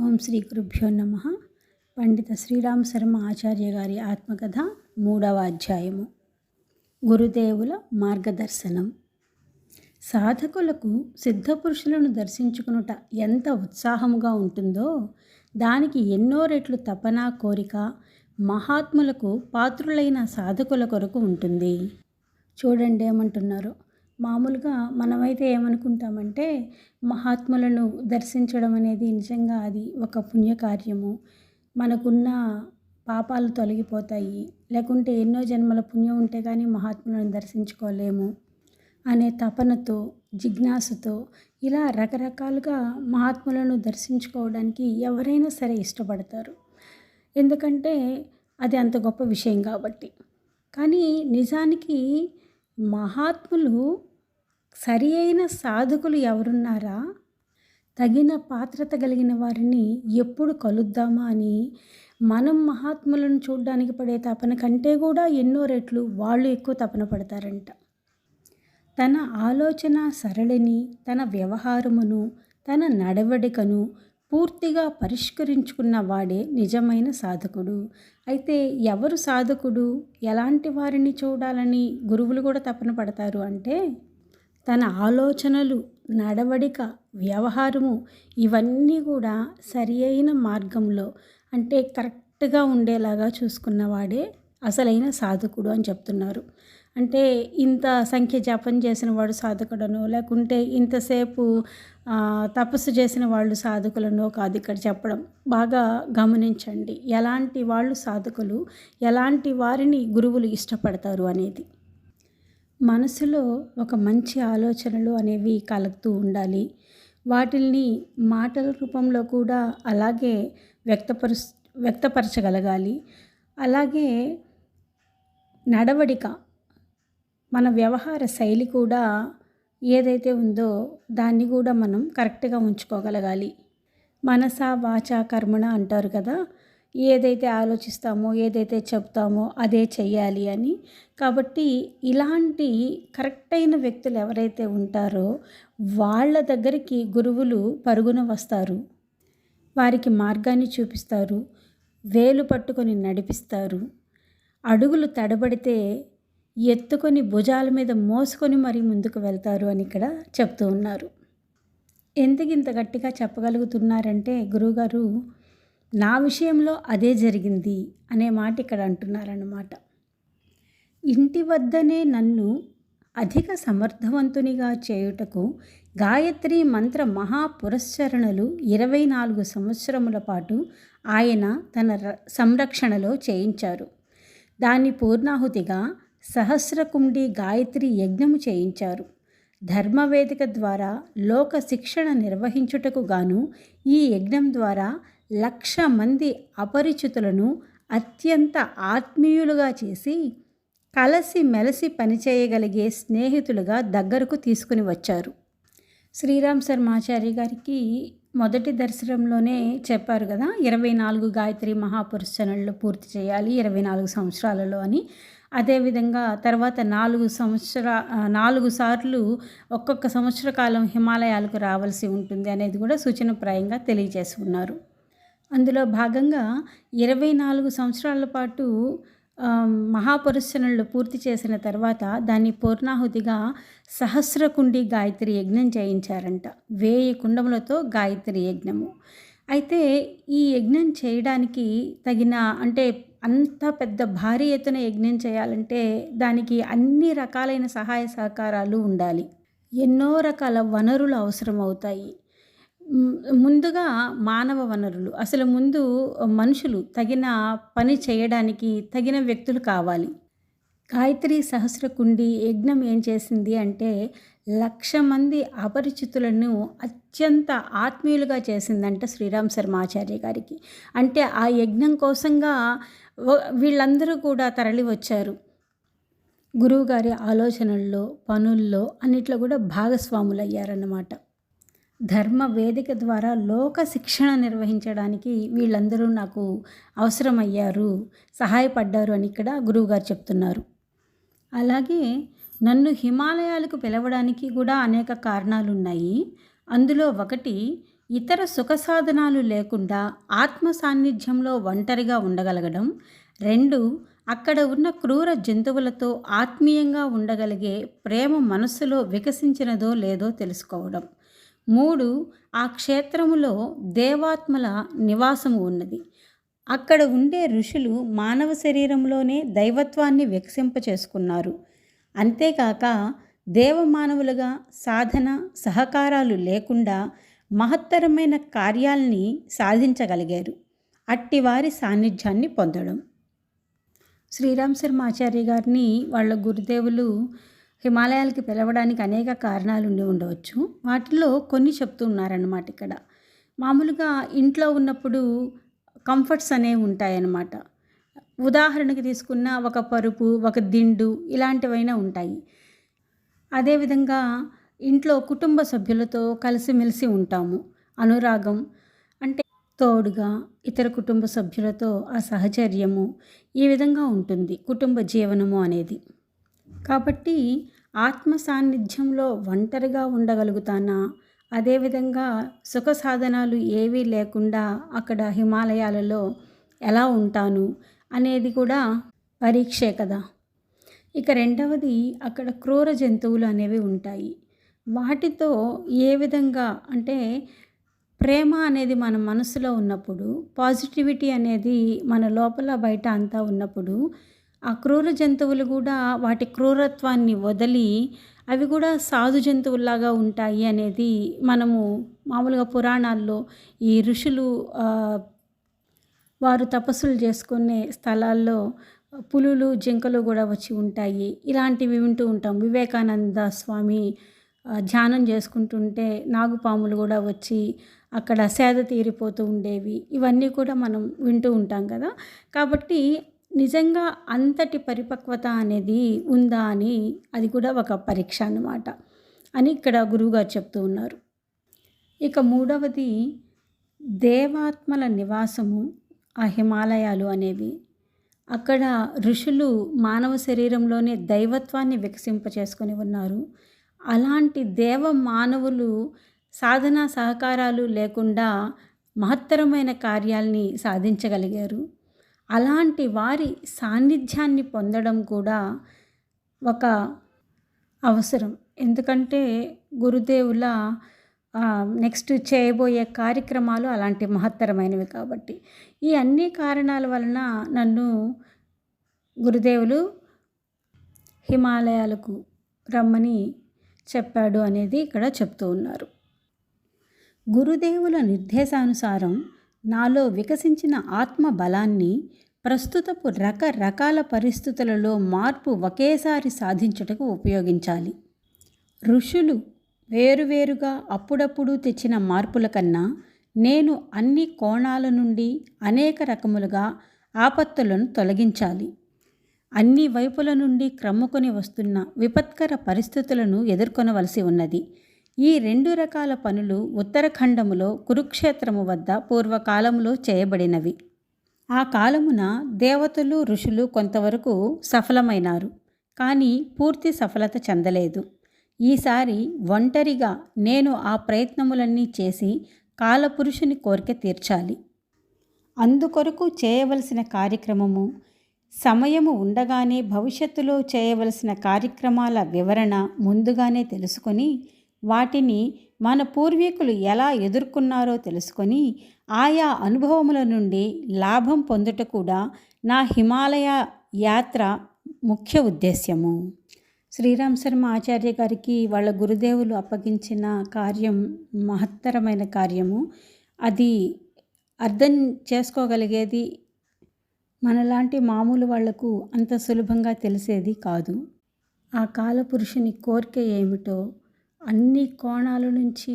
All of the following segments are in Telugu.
ఓం శ్రీ గురుభ్యో నమ. పండిత శ్రీరామ్ శర్మ ఆచార్య గారి ఆత్మకథ మూడవ అధ్యాయము. గురుదేవుల మార్గదర్శనం. సాధకులకు సిద్ధపురుషులను దర్శించుకునుట ఎంత ఉత్సాహముగా ఉంటుందో దానికి ఎన్నో రెట్లు తపన కోరిక మహాత్ములకు పాత్రులైన సాధకుల కొరకు ఉంటుంది. చూడండి ఏమంటున్నారు? మామూలుగా మనమైతే ఏమనుకుంటామంటే మహాత్ములను దర్శించడం అనేది నిజంగా అది ఒక పుణ్యకార్యము. మనకున్న పాపాలు తొలగిపోతాయి. లేకుంటే ఎన్నో జన్మల పుణ్యం ఉంటే కానీ మహాత్ములను దర్శించుకోలేము అనే తపనతో జిజ్ఞాసతో ఇలా రకరకాలుగా మహాత్ములను దర్శించుకోవడానికి ఎవరైనా సరే ఇష్టపడతారు. ఎందుకంటే అది అంత గొప్ప విషయం కాబట్టి. కానీ నిజానికి మహాత్ములు సరి అయిన సాధకులు ఎవరున్నారా? తగిన పాత్రత కలిగిన వారిని ఎప్పుడు కలుద్దామా అని మనం మహాత్ములను చూడడానికి పడే తపన కంటే కూడా ఎన్నో రెట్లు వాళ్ళు ఎక్కువ తపన పడతారంట. తన ఆలోచన సరళిని తన వ్యవహారమును తన నడవడికను పూర్తిగా పరిష్కరించుకున్న వాడే నిజమైన సాధకుడు. అయితే ఎవరు సాధకుడు? ఎలాంటి వారిని చూడాలని గురువులు కూడా తపన పడతారు అంటే తన ఆలోచనలు నడవడిక వ్యవహారము ఇవన్నీ కూడా సరి అయిన మార్గంలో అంటే కరెక్ట్గా ఉండేలాగా చూసుకున్నవాడే అసలైన సాధకుడు అని చెప్తున్నారు. అంటే ఇంత సంఖ్య జపం చేసిన వాడు సాధకుడనో లేకుంటే ఇంతసేపు తపస్సు చేసిన వాళ్ళు సాధకులను కాదు ఇక్కడ చెప్పడం. బాగా గమనించండి ఎలాంటి వాళ్ళు సాధకులు ఎలాంటి వారిని గురువులు ఇష్టపడతారు అనేది. మనసులో ఒక మంచి ఆలోచనలు అనేవి కలుగుతూ ఉండాలి. వాటిల్ని మాటల రూపంలో కూడా అలాగే వ్యక్తపరు వ్యక్తపరచగలగాలి. అలాగే నడవడిక మన వ్యవహార శైలి కూడా ఏదైతే ఉందో దాన్ని కూడా మనం కరెక్ట్గా ఉంచుకోగలగాలి. మనస వాచ కర్మణ అంటారు కదా ఏదైతే ఆలోచిస్తామో ఏదైతే చెప్తామో అదే చెయ్యాలి అని. కాబట్టి ఇలాంటి కరెక్ట్ అయిన వ్యక్తులు ఎవరైతే ఉంటారో వాళ్ళ దగ్గరికి గురువులు పరుగున వస్తారు. వారికి మార్గాన్ని చూపిస్తారు. వేలు పట్టుకొని నడిపిస్తారు. అడుగులు తడబడితే ఎత్తుకొని భుజాల మీద మోసుకొని మరీ ముందుకు వెళ్తారు అని ఇక్కడ చెప్తూ ఉన్నారు. ఎందుకు ఇంత గట్టిగా చెప్పగలుగుతున్నారంటే గురువుగారు నా విషయంలో అదే జరిగింది అనే మాట ఇక్కడ అంటున్నారన్నమాట. ఇంటి వద్దనే నన్ను అధిక సమర్థవంతునిగా చేయుటకు గాయత్రి మంత్ర మహాపురస్చరణలు ఇరవై నాలుగు సంవత్సరముల పాటు ఆయన తన సంరక్షణలో చేయించారు. దాన్ని పూర్ణాహుతిగా సహస్రకుండి గాయత్రి యజ్ఞము చేయించారు. ధర్మవేదిక ద్వారా లోక శిక్షణ నిర్వహించుటకు గాను ఈ యజ్ఞం ద్వారా లక్ష మంది అపరిచితులను అత్యంత ఆత్మీయులుగా చేసి కలసి మెలసి పనిచేయగలిగే స్నేహితులుగా దగ్గరకు తీసుకుని వచ్చారు. శ్రీరామ్ శర్మాచారి గారికి మొదటి దర్శనంలోనే చెప్పారు కదా ఇరవై నాలుగు గాయత్రి మహాపురుషనలు పూర్తి చేయాలి ఇరవై నాలుగు సంవత్సరాలలో అని. అదేవిధంగా తర్వాత నాలుగు సంవత్సర నాలుగు సార్లు ఒక్కొక్క సంవత్సర కాలం హిమాలయాలకు రావాల్సి ఉంటుంది అనేది కూడా సూచనప్రాయంగా తెలియజేసి ఉన్నారు అందులో భాగంగా ఇరవై నాలుగు సంవత్సరాల పాటు మహాపురుషనులు పూర్తి చేసిన తర్వాత దాన్ని పూర్ణాహుతిగా సహస్రకుండి గాయత్రి యజ్ఞం చేయించారంట. వేయి కుండములతో గాయత్రి యజ్ఞము. అయితే ఈ యజ్ఞం చేయడానికి తగిన అంటే అంత పెద్ద భారీ ఎత్తున యజ్ఞం చేయాలంటే దానికి అన్ని రకాలైన సహాయ సహకారాలు ఉండాలి. ఎన్నో రకాల వనరులు అవసరం అవుతాయి ముందుగా మానవ వనరులు. అసలు ముందు మనుషులు తగిన పని చేయడానికి తగిన వ్యక్తులు కావాలి. గాయత్రి సహస్రకుండి యజ్ఞం ఏం చేసింది అంటే లక్ష మంది అపరిచితులను అత్యంత ఆత్మీయులుగా చేసిందంట శ్రీరామ్ శర్మాచార్య గారికి. అంటే ఆ యజ్ఞం కోసంగా వీళ్ళందరూ కూడా తరలి వచ్చారు. గురువుగారి ఆలోచనల్లో పనుల్లో అన్నిట్లో కూడా భాగస్వాములయ్యారన్నమాట. ధర్మ వేదిక ద్వారా లోక శిక్షణ నిర్వహించడానికి వీళ్ళందరూ నాకు అవసరమయ్యారు సహాయపడ్డారు అని ఇక్కడ గురువుగారు చెప్తున్నారు. అలాగే నన్ను హిమాలయాలకు పిలవడానికి కూడా అనేక కారణాలు ఉన్నాయి అందులో ఒకటి ఇతర సుఖ సాధనాలు లేకుండా ఆత్మ సాన్నిధ్యంలో ఒంటరిగా ఉండగలగడం. రెండు అక్కడ ఉన్న క్రూర జంతువులతో ఆత్మీయంగా ఉండగలిగే ప్రేమ మనస్సులో వికసించినదో లేదో తెలుసుకోవడం. మూడు ఆ క్షేత్రములో దేవాత్మల నివాసము ఉన్నది. అక్కడ ఉండే ఋషులు మానవ శరీరంలోనే దైవత్వాన్ని వికసింపచేసుకున్నారు అంతేకాక దేవమానవులుగా సాధన సహకారాలు లేకుండా మహత్తరమైన కార్యాల్ని సాధించగలిగారు. అట్టివారి సాన్నిధ్యాన్ని పొందడం. శ్రీరామ్ శర్మ ఆచార్య గారిని వాళ్ళ గురుదేవులు హిమాలయాలకి పిలవడానికి అనేక కారణాలు ఉండి ఉండవచ్చు. వాటిలో కొన్ని చెప్తూ ఉన్నారన్నమాట ఇక్కడ. మామూలుగా ఇంట్లో ఉన్నప్పుడు కంఫర్ట్స్ అనేవి ఉంటాయన్నమాట. ఉదాహరణకి తీసుకున్న ఒక పరుపు ఒక దిండు ఇలాంటివైనా ఉంటాయి. అదేవిధంగా ఇంట్లో కుటుంబ సభ్యులతో కలిసిమెలిసి ఉంటాము. అనురాగం అంటే తోడుగా ఇతర కుటుంబ సభ్యులతో ఆ సహచర్యము ఈ విధంగా ఉంటుంది. కుటుంబ జీవనము అనేది. కాబట్టి ఆత్మ సాన్నిధ్యంలో ఒంటరిగా ఉండగలుగుతానా? అదేవిధంగా సుఖ సాధనాలు ఏవీ లేకుండా అక్కడ హిమాలయాలలో ఎలా ఉంటాను అనేది కూడా పరీక్షే కదా. ఇక రెండవది అక్కడ క్రూర జంతువులు అనేవి ఉంటాయి. వాటితో ఏ విధంగా అంటే ప్రేమ అనేది మన మనసులో ఉన్నప్పుడు పాజిటివిటీ అనేది మన లోపల బయట అంతా ఉన్నప్పుడు ఆ క్రూర జంతువులు కూడా వాటి క్రూరత్వాన్ని వదిలి అవి కూడా సాధు జంతువుల్లాగా ఉంటాయి అనేది మనము మామూలుగా పురాణాల్లో ఈ ఋషులు వారు తపస్సులు చేసుకునే స్థలాల్లో పులులు జింకలు కూడా వచ్చి ఉంటాయి. ఇలాంటివి వింటూ ఉంటాం. వివేకానంద స్వామి ధ్యానం చేసుకుంటుంటే నాగుపాములు కూడా వచ్చి అక్కడ సేద తీరిపోతూ ఉండేవి. ఇవన్నీ కూడా మనం వింటూ ఉంటాం కదా. కాబట్టి నిజంగా అంతటి పరిపక్వత అనేది ఉందా అని అది కూడా ఒక పరీక్ష అన్నమాట అని ఇక్కడ గురువుగారు చెప్తూ ఉన్నారు. ఇక మూడవది దేవాత్మల నివాసము ఆ హిమాలయాలు అనేవి. అక్కడ ఋషులు మానవ శరీరంలోనే దైవత్వాన్ని వికసింప చేసుకొని ఉన్నారు. అలాంటి దేవ మానవులు సాధనా సహకారాలు లేకుండా మహత్తరమైన కార్యాల్ని సాధించగలిగారు. అలాంటి వారి సాన్నిధ్యాన్ని పొందడం కూడా ఒక అవసరం. ఎందుకంటే గురుదేవుల నెక్స్ట్ చేయబోయే కార్యక్రమాలు అలాంటి మహత్తరమైనవి కాబట్టి. ఈ అన్ని కారణాల వలన నన్ను గురుదేవులు హిమాలయాలకు రమ్మని చెప్పాడు అనేది ఇక్కడ చెప్తూ ఉన్నారు. గురుదేవుల నిర్దేశానుసారం నాలో వికసించిన ఆత్మ బలాన్ని ప్రస్తుతపు రకరకాల పరిస్థితులలో మార్పు ఒకేసారి సాధించుటకు ఉపయోగించాలి. ఋషులు వేరువేరుగా అప్పుడప్పుడు తెచ్చిన మార్పుల కన్నా నేను అన్ని కోణాల నుండి అనేక రకములుగా ఆపత్తులను తొలగించాలి. అన్ని వైపుల నుండి క్రమ్ముకొని వస్తున్న విపత్కర పరిస్థితులను ఎదుర్కొనవలసి ఉన్నది. ఈ రెండు రకాల పనులు ఉత్తరఖండములో కురుక్షేత్రము వద్ద పూర్వకాలములో చేయబడినవి. ఆ కాలమున దేవతలు ఋషులు కొంతవరకు సఫలమైనారు కానీ పూర్తి సఫలత చెందలేదు. ఈసారి ఒంటరిగా నేను ఆ ప్రయత్నములన్నీ చేసి కాలపురుషుని కోరిక తీర్చాలి. అందుకొరకు చేయవలసిన కార్యక్రమము సమయము ఉండగానే భవిష్యత్తులో చేయవలసిన కార్యక్రమాల వివరణ ముందుగానే తెలుసుకొని వాటిని మన పూర్వీకులు ఎలా ఎదుర్కొన్నారో తెలుసుకొని ఆయా అనుభవముల నుండి లాభం పొందుట కూడా నా హిమాలయ యాత్ర ముఖ్య ఉద్దేశ్యము. శ్రీరామ్ శర్మ ఆచార్య గారికి వాళ్ళ గురుదేవులు అప్పగించిన కార్యం మహత్తరమైన కార్యము. అది అర్థం చేసుకోగలిగేది మనలాంటి మామూలు వాళ్ళకు అంత సులభంగా తెలిసేది కాదు. ఆ కాలపురుషుని కోరిక ఏమిటో అన్ని కోణాల నుంచి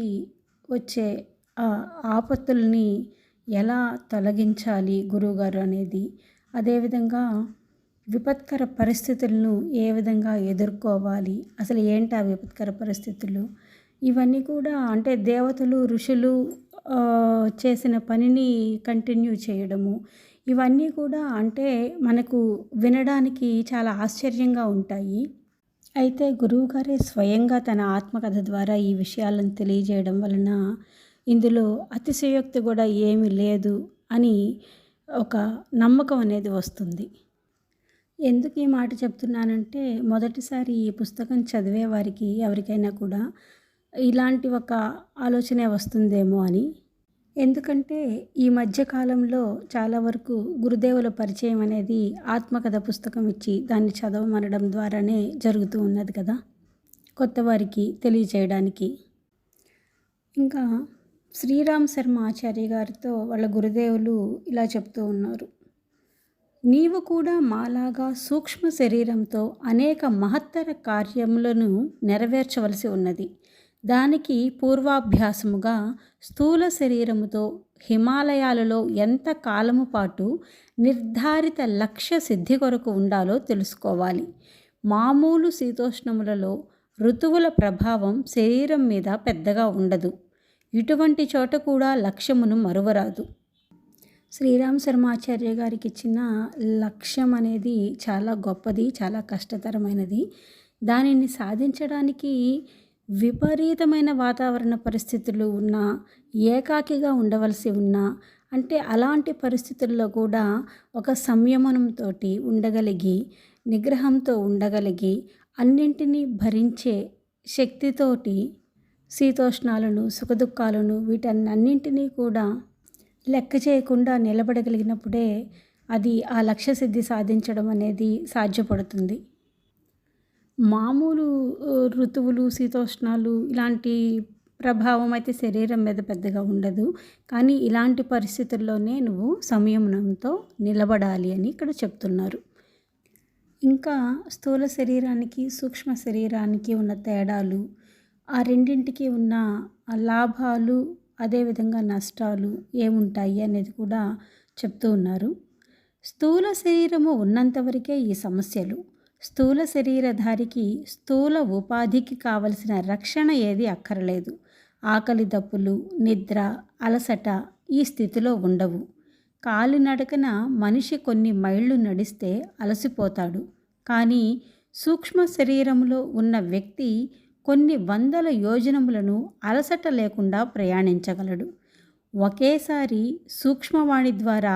వచ్చే ఆ ఆపత్తుల్ని ఎలా తొలగించాలి గురువుగారు అనేది? అదేవిధంగా విపత్కర పరిస్థితులను ఏ విధంగా ఎదుర్కోవాలి? అసలు ఏంటి ఆ విపత్కర పరిస్థితులు? ఇవన్నీ కూడా అంటే దేవతలు ఋషులు చేసిన పనిని కంటిన్యూ చేయడము. ఇవన్నీ కూడా అంటే మనకు వినడానికి చాలా ఆశ్చర్యంగా ఉంటాయి. అయితే గురువుగారే స్వయంగా తన ఆత్మకథ ద్వారా ఈ విషయాలను తెలియజేయడం వలన ఇందులో అతిశయోక్తి కూడా ఏమీ లేదు అని ఒక నమ్మకం అనేది వస్తుంది. ఎందుకు ఈ మాట చెప్తున్నానంటే మొదటిసారి ఈ పుస్తకం చదివే వారికి ఎవరికైనా కూడా ఇలాంటి ఒక ఆలోచనే వస్తుందేమో అని ఎందుకంటే ఈ మధ్యకాలంలో చాలా వరకు గురుదేవుల పరిచయం అనేది ఆత్మకథ పుస్తకం ఇచ్చి దాన్ని చదవమనడం ద్వారానే జరుగుతూ ఉన్నది కదా కొత్త వారికి తెలియచేయడానికి. ఇంకా శ్రీరామ్ శర్మ ఆచార్య గారితో వాళ్ళ గురుదేవులు ఇలా చెప్తూ ఉన్నారు. నీవు కూడా మాలాగా సూక్ష్మ శరీరంతో అనేక మహత్తర కార్యములను నెరవేర్చవలసి ఉన్నది. దానికి పూర్వాభ్యాసముగా స్థూల శరీరముతో హిమాలయాలలో ఎంత కాలము పాటు నిర్ధారిత లక్ష్య సిద్ధి కొరకు ఉండాలో తెలుసుకోవాలి. మామూలు శీతోష్ణములలో ఋతువుల ప్రభావం శరీరం మీద పెద్దగా ఉండదు. ఇటువంటి చోట కూడా లక్ష్యమును మరువరాదు. శ్రీరామ్ శర్మాచార్య గారికి ఇచ్చిన లక్ష్యం అనేది చాలా గొప్పది చాలా కష్టతరమైనది. దానిని సాధించడానికి విపరీతమైన వాతావరణ పరిస్థితులు ఉన్న ఏకాకిగా ఉండవలసి ఉన్న అంటే అలాంటి పరిస్థితుల్లో కూడా ఒక సంయమనంతో ఉండగలిగి నిగ్రహంతో ఉండగలిగి అన్నింటినీ భరించే శక్తితోటి శీతోష్ణాలను సుఖదుఖాలను వీటన్నింటినీ కూడా లెక్క చేయకుండా నిలబడగలిగినప్పుడే అది ఆ లక్ష్య సిద్ధి సాధించడం అనేది సాధ్యపడుతుంది. మామూలు ఋతువులు శీతోష్ణాలు ఇలాంటి ప్రభావం అయితే శరీరం మీద పెద్దగా ఉండదు. కానీ ఇలాంటి పరిస్థితుల్లోనే నువ్వు సంయమనంతో నిలబడాలి అని ఇక్కడ చెప్తున్నారు. ఇంకా స్థూల శరీరానికి సూక్ష్మ శరీరానికి ఉన్న తేడాలు ఆ రెండింటికి ఉన్న లాభాలు అదేవిధంగా నష్టాలు ఏముంటాయి అనేది కూడా చెప్తూ ఉన్నారు. స్థూల శరీరము ఉన్నంతవరకే ఈ సమస్యలు. స్థూల శరీరధారికి స్థూల ఉపాధికి కావలసిన రక్షణ ఏది అక్కరలేదు. ఆకలి దప్పులు నిద్ర అలసట ఈ స్థితిలో ఉండవు. కాలినడకన మనిషి కొన్ని మైళ్ళు నడిస్తే అలసిపోతాడు. కానీ సూక్ష్మ శరీరంలో ఉన్న వ్యక్తి కొన్ని వందల యోజనములను అలసట లేకుండా ప్రయాణించగలడు. ఒకేసారి సూక్ష్మవాణి ద్వారా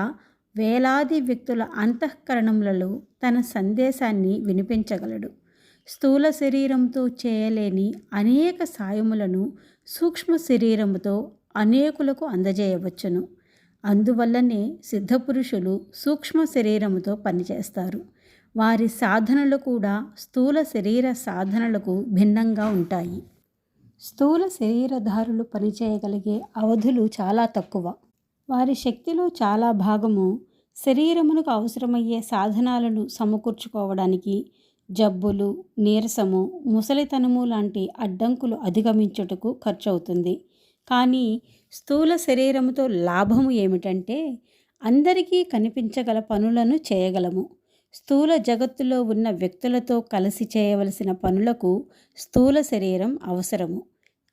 వేలాది వ్యక్తుల అంతఃకరణములలో తన సందేశాన్ని వినిపించగలడు. స్థూల శరీరంతో చేయలేని అనేక సాయములను సూక్ష్మ శరీరముతో అనేకులకు అందజేయవచ్చును. అందువల్లనే సిద్ధపురుషులు సూక్ష్మ శరీరముతో పనిచేస్తారు. వారి సాధనలు కూడా స్థూల శరీర సాధనలకు భిన్నంగా ఉంటాయి. స్థూల శరీరధారులు పనిచేయగలిగే అవధులు చాలా తక్కువ. వారి శక్తిలో చాలా భాగము శరీరమునకు అవసరమయ్యే సాధనాలను సమకూర్చుకోవడానికి జబ్బులు నీరసము ముసలితనము లాంటి అడ్డంకులు అధిగమించుటకు ఖర్చవుతుంది. కానీ స్థూల శరీరముతో లాభము ఏమిటంటే అందరికీ కనిపించగల పనులను చేయగలము. స్థూల జగత్తులో ఉన్న వ్యక్తులతో కలిసి చేయవలసిన పనులకు స్థూల శరీరం అవసరము.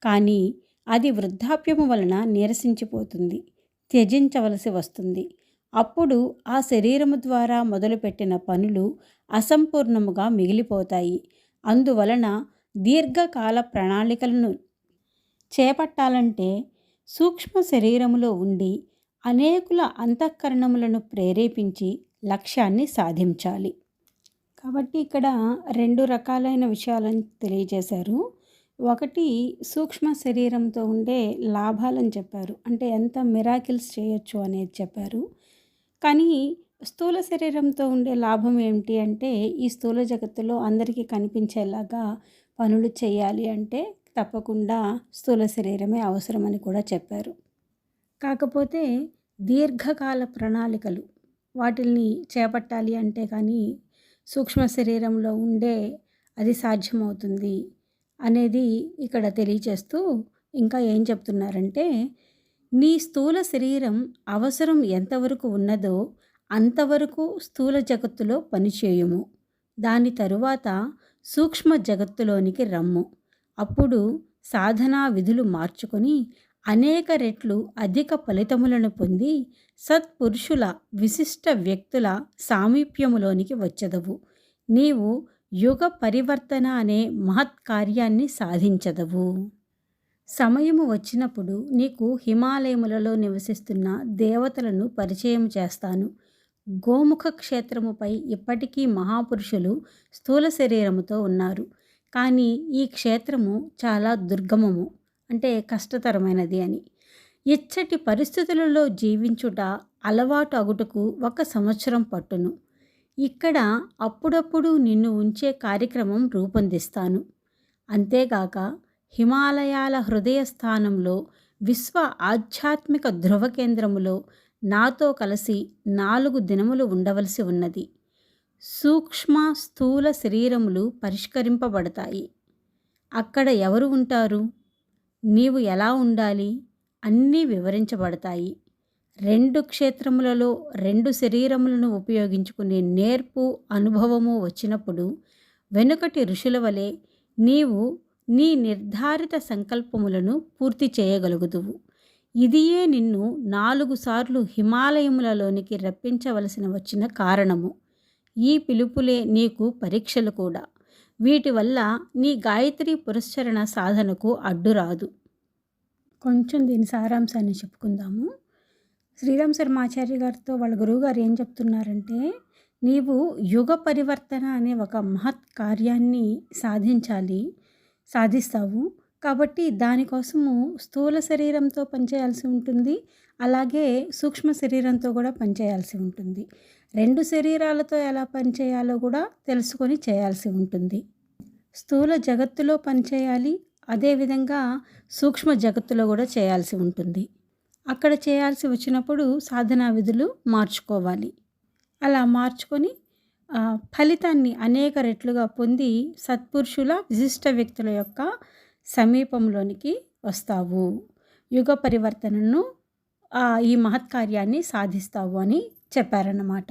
కానీ అది వృద్ధాప్యము వలన నీరసించిపోతుంది. త్యజించవలసి వస్తుంది. అప్పుడు ఆ శరీరము ద్వారా మొదలుపెట్టిన పనులు అసంపూర్ణముగా మిగిలిపోతాయి. అందువలన దీర్ఘకాల ప్రణాళికలను చేపట్టాలంటే సూక్ష్మ శరీరములో ఉండి అనేకుల అంతఃకరణములను ప్రేరేపించి లక్ష్యాన్ని సాధించాలి. కాబట్టి ఇక్కడ రెండు రకాలైన విషయాలను తెలియజేశారు. ఒకటి సూక్ష్మ శరీరంతో ఉండే లాభాలని చెప్పారు. అంటే ఎంత మిరాకిల్స్ చేయొచ్చు అనేది చెప్పారు. కానీ స్థూల శరీరంతో ఉండే లాభం ఏమిటి అంటే ఈ స్థూల జగత్తులో అందరికీ కనిపించేలాగా పనులు చేయాలి అంటే తప్పకుండా స్థూల శరీరమే అవసరమని కూడా చెప్పారు. కాకపోతే దీర్ఘకాల ప్రణాళికలు వాటిల్ని చేపట్టాలి అంటే కానీ సూక్ష్మ శరీరంలో ఉండే అది సాధ్యమవుతుంది. అనేది ఇక్కడ తెలియచేస్తూ ఇంకా ఏం చెప్తున్నారంటే నీ స్థూల శరీరం అవసరం ఎంతవరకు ఉన్నదో అంతవరకు స్థూల జగత్తులో పనిచేయుము దాని తరువాత సూక్ష్మ జగత్తులోనికి రమ్ము. అప్పుడు సాధనా విధులు మార్చుకొని అనేక రెట్లు అధిక ఫలితములను పొంది సత్పురుషుల విశిష్ట వ్యక్తుల సామీప్యములోనికి వచ్చదవు. నీవు యుగ పరివర్తన అనే మహత్ కార్యాన్ని సాధించదవు. సమయము వచ్చినప్పుడు నీకు హిమాలయములలో నివసిస్తున్న దేవతలను పరిచయం చేస్తాను. గోముఖ క్షేత్రముపై ఇప్పటికీ మహాపురుషులు స్థూల శరీరముతో ఉన్నారు. కానీ ఈ క్షేత్రము చాలా దుర్గమము అంటే కష్టతరమైనది అని. ఇచ్చటి పరిస్థితులలో జీవించుట అలవాటు అగుటకు ఒక సంవత్సరం పట్టును. ఇక్కడ అప్పుడప్పుడు నిన్ను ఉంచే కార్యక్రమం రూపొందిస్తాను. అంతేగాక హిమాలయాల హృదయ స్థానంలో విశ్వ ఆధ్యాత్మిక ధృవ కేంద్రములో నాతో కలిసి నాలుగు దినములు ఉండవలసి ఉన్నది. సూక్ష్మ స్థూల శరీరములు పరిష్కరింపబడతాయి. అక్కడ ఎవరు ఉంటారు? నీవు ఎలా ఉండాలి? అన్నీ వివరించబడతాయి. రెండు క్షేత్రములలో రెండు శరీరములను ఉపయోగించుకునే నేర్పు అనుభవము వచ్చినప్పుడు వెనుకటి ఋషుల వలె నీవు నీ నిర్ధారిత సంకల్పములను పూర్తి చేయగలుగుదువు. ఇదియే నిన్ను నాలుగు సార్లు హిమాలయములలోనికి రప్పించవలసిన వచ్చిన కారణము. ఈ పిలుపులే నీకు పరీక్షలు కూడా. వీటి వల్ల నీ గాయత్రి పురస్చరణ సాధనకు అడ్డురాదు. కొంచెం దీని సారాంశాన్ని చెప్పుకుందాము. శ్రీరామ్ శర్మాచార్య గారితో వాళ్ళ గురువుగారు ఏం చెప్తున్నారంటే నీవు యుగ పరివర్తన అనే ఒక మహత్ కార్యాన్ని సాధించాలి సాధిస్తావు. కాబట్టి దానికోసము స్థూల శరీరంతో పనిచేయాల్సి ఉంటుంది అలాగే సూక్ష్మ శరీరంతో కూడా పనిచేయాల్సి ఉంటుంది. రెండు శరీరాలతో ఎలా పనిచేయాలో కూడా తెలుసుకొని చేయాల్సి ఉంటుంది. స్థూల జగత్తులో పనిచేయాలి అదేవిధంగా సూక్ష్మ జగత్తులో కూడా చేయాల్సి ఉంటుంది. అక్కడ చేయాల్సి వచ్చినప్పుడు సాధనా విధులు మార్చుకోవాలి. అలా మార్చుకొని ఫలితాన్ని అనేక రెట్లుగా పొంది సత్పురుషుల విశిష్ట వ్యక్తుల యొక్క సమీపంలోనికి వస్తావు. యుగ పరివర్తనను ఈ మహత్కార్యాన్ని సాధిస్తావు అని చెప్పారన్నమాట.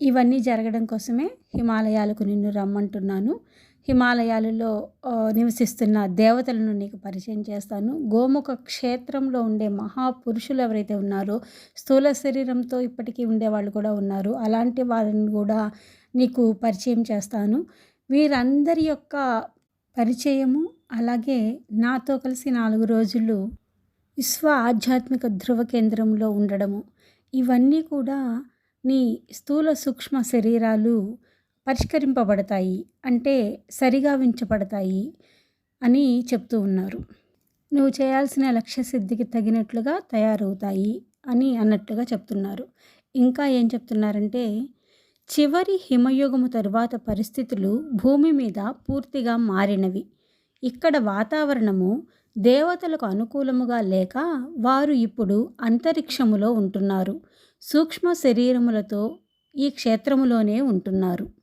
ఇవన్నీ జరగడం కోసమే హిమాలయాలకు నిన్ను రమ్మంటున్నాను. హిమాలయాలలో నివసిస్తున్న దేవతలను నీకు పరిచయం చేస్తాను. గోముఖ క్షేత్రంలో ఉండే మహాపురుషులు ఎవరైతే ఉన్నారో స్థూల శరీరంతో ఇప్పటికీ ఉండేవాళ్ళు కూడా ఉన్నారు. అలాంటి వారిని కూడా నీకు పరిచయం చేస్తాను. వీరందరి యొక్క పరిచయము అలాగే నాతో కలిసి నాలుగు రోజులు విశ్వ ఆధ్యాత్మిక ధృవ కేంద్రంలో ఉండడము ఇవన్నీ కూడా నీ స్థూల సూక్ష్మ శరీరాలు పరిష్కరింపబడతాయి అంటే సరిగా ఉంచబడతాయి అని చెప్తూ ఉన్నారు. నువ్వు చేయాల్సిన లక్ష్య సిద్ధికి తగినట్లుగా తయారవుతాయి అని అన్నట్టుగా చెప్తున్నారు. ఇంకా ఏం చెప్తున్నారంటే చివరి హిమయుగము తరువాత పరిస్థితులు భూమి మీద పూర్తిగా మారినవి. ఇక్కడ వాతావరణము దేవతలకు అనుకూలముగా లేక వారు ఇప్పుడు అంతరిక్షములో ఉంటున్నారు. సూక్ష్మ శరీరములతో ఈ క్షేత్రములోనే ఉంటున్నారు.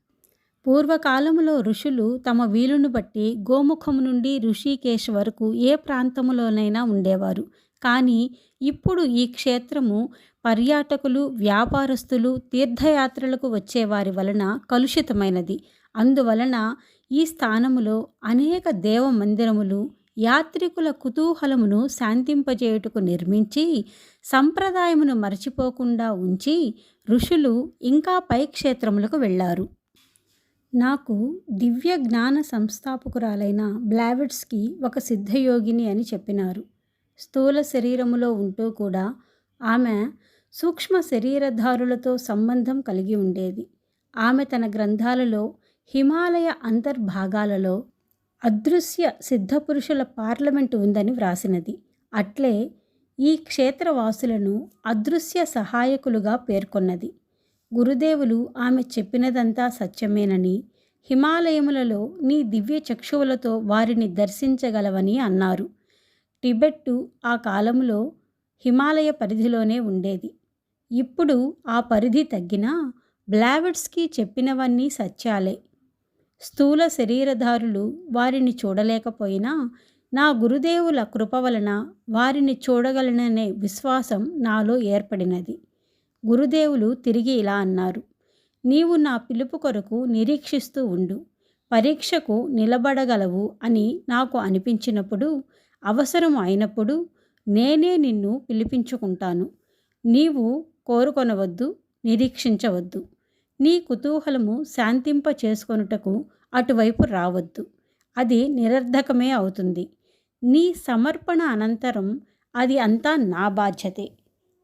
పూర్వకాలములో ఋషులు తమ వీలును బట్టి గోముఖము నుండి ఋషికేశ్ వరకు ఏ ప్రాంతములోనైనా ఉండేవారు. కానీ ఇప్పుడు ఈ క్షేత్రము పర్యాటకులు వ్యాపారస్తులు తీర్థయాత్రలకు వచ్చేవారి వలన కలుషితమైనది. అందువలన ఈ స్థానములో అనేక దేవ మందిరములు యాత్రికుల కుతూహలమును శాంతింపజేయుటకు నిర్మించి సంప్రదాయమును మరచిపోకుండా ఉంచి ఋషులు ఇంకా పై క్షేత్రములకు వెళ్ళారు. నాకు దివ్య జ్ఞాన సంస్థాపకురాలైన బ్లావెట్స్కి ఒక సిద్ధయోగిని అని చెప్పినారు. స్థూల శరీరములో ఉంటూ కూడా ఆమె సూక్ష్మ శరీరధారులతో సంబంధం కలిగి ఉండేది. ఆమె తన గ్రంథాలలో హిమాలయ అంతర్భాగాలలో అదృశ్య సిద్ధపురుషుల పార్లమెంటు ఉందని వ్రాసినది. అట్లే ఈ క్షేత్రవాసులను అదృశ్య సహాయకులుగా పేర్కొన్నది. గురుదేవులు ఆమె చెప్పినదంతా సత్యమేనని హిమాలయములలో నీ దివ్య చక్షువులతో వారిని దర్శించగలవని అన్నారు. టిబెట్టు ఆ కాలంలో హిమాలయ పరిధిలోనే ఉండేది. ఇప్పుడు ఆ పరిధి తగ్గినా బ్లావెట్స్కి చెప్పినవన్నీ సత్యాలే. స్థూల శరీరధారులు వారిని చూడలేకపోయినా నా గురుదేవుల కృప వలన వారిని చూడగలననే విశ్వాసం నాలో ఏర్పడినది. గురుదేవులు తిరిగి ఇలా అన్నారు నీవు నా పిలుపు కొరకు నిరీక్షిస్తూ ఉండు. పరీక్షకు నిలబడగలవు అని నాకు అనిపించినప్పుడు అవసరం అయినప్పుడు నేనే నిన్ను పిలిపించుకుంటాను. నీవు కోరుకొనవద్దు నిరీక్షించవద్దు. నీ కుతూహలము శాంతింప చేసుకొనుటకు అటువైపు రావద్దు. అది నిరర్ధకమే అవుతుంది. నీ సమర్పణ అనంతరం అది అంతా నా బాధ్యతే.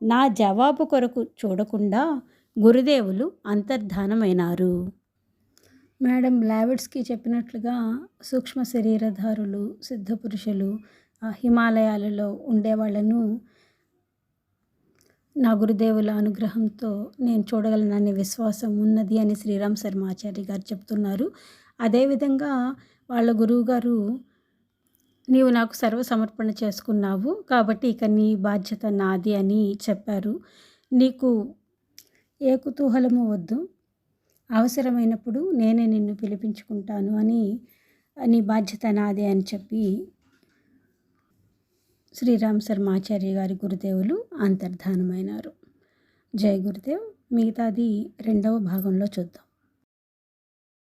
నా జవాబు కొరకు చూడకుండా గురుదేవులు అంతర్ధానమైనారు. మేడం లావిడ్స్కి చెప్పినట్లుగా సూక్ష్మ శరీరధారులు సిద్ధపురుషులు హిమాలయాలలో ఉండేవాళ్ళను నా గురుదేవుల అనుగ్రహంతో నేను చూడగలననే విశ్వాసం ఉన్నది అని శ్రీరామ్ శర్మాచార్య గారు చెప్తున్నారు. అదేవిధంగా వాళ్ళ గురువుగారు నీవు నాకు సర్వసమర్పణ చేసుకున్నావు కాబట్టి ఇక నీ బాధ్యత నాది అని చెప్పారు. నీకు ఏ కుతూహలము వద్దు. అవసరమైనప్పుడు నేనే నిన్ను పిలిపించుకుంటాను అని నీ బాధ్యత నాదే అని చెప్పి శ్రీరామ్ శర్మాచార్య గారి గురుదేవులు అంతర్ధానమైనారు. జై గురుదేవ్. మిగతాది రెండవ భాగంలో చూద్దాం.